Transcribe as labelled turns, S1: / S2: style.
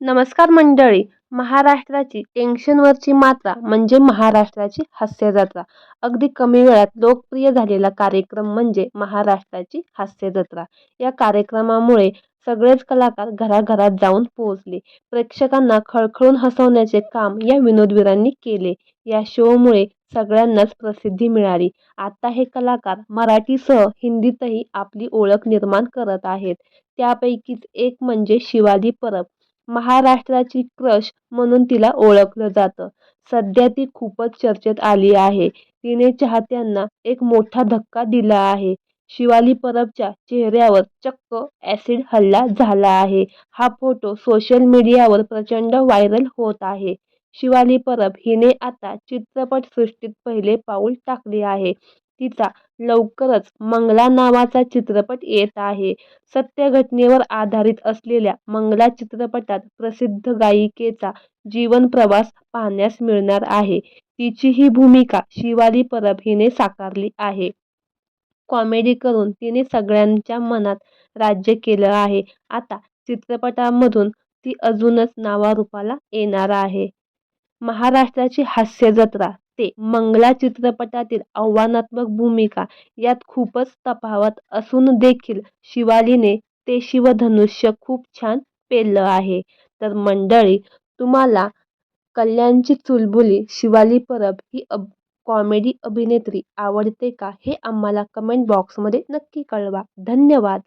S1: नमस्कार मंडळी. महाराष्ट्राची टेन्शनवरची मात्रा म्हणजे महाराष्ट्राची हास्य जत्रा अगदी कमी वेळात लोकप्रिय झालेला कार्यक्रम म्हणजे महाराष्ट्राची हास्य जत्रा या कार्यक्रमामुळे सगळेच कलाकार घराघरात जाऊन पोहोचले. प्रेक्षकांना खळखळून हसवण्याचे काम या विनोदवीरांनी केले. या शोमुळे सगळ्यांनाच प्रसिद्धी मिळाली. आता हे कलाकार मराठीसह हिंदीतही आपली ओळख निर्माण करत आहेत. त्यापैकीच एक म्हणजे शिवाजी परब. महाराष्ट्राची क्रश म्हणून तिला ओळखलं जातं. सध्या ती खूपच चर्चेत आली आहे. तिने चाहत्यांना एक मोठा धक्का दिला आहे. शिवाली परबच्या चेहऱ्यावर चक्क ॲसिड हल्ला झाला आहे. हा फोटो सोशल मीडियावर प्रचंड व्हायरल होत आहे. शिवाली परब हिने आता चित्रपटसृष्टीत पहिले पाऊल टाकले आहे. तिचा लवकरच मंगला नावाचा चित्रपट येत आहे. सत्य घटनेवर आधारित असलेल्या मंगला चित्रपटात प्रसिद्ध गायिकेचा जीवन प्रवास पाहण्यास मिळणार आहे. तिची ही भूमिका शिवाली परब हिने साकारली आहे. कॉमेडी करून तिने सगळ्यांच्या मनात राज्य केलं आहे. आता चित्रपटामधून ती अजूनच नावारूपाला येणार आहे. महाराष्ट्राची हास्य जत्रा ते मंगला चित्रपटातील आव्हानात्मक भूमिका यात खूपच तफावत असून देखील शिवालीने ते शिवधनुष्य खूप छान पेललं आहे. तर मंडळी तुम्हाला कल्याणची चुलबुली शिवाली परब ही अब कॉमेडी अभिनेत्री आवडते का हे आम्हाला कमेंट बॉक्समध्ये नक्की कळवा. धन्यवाद.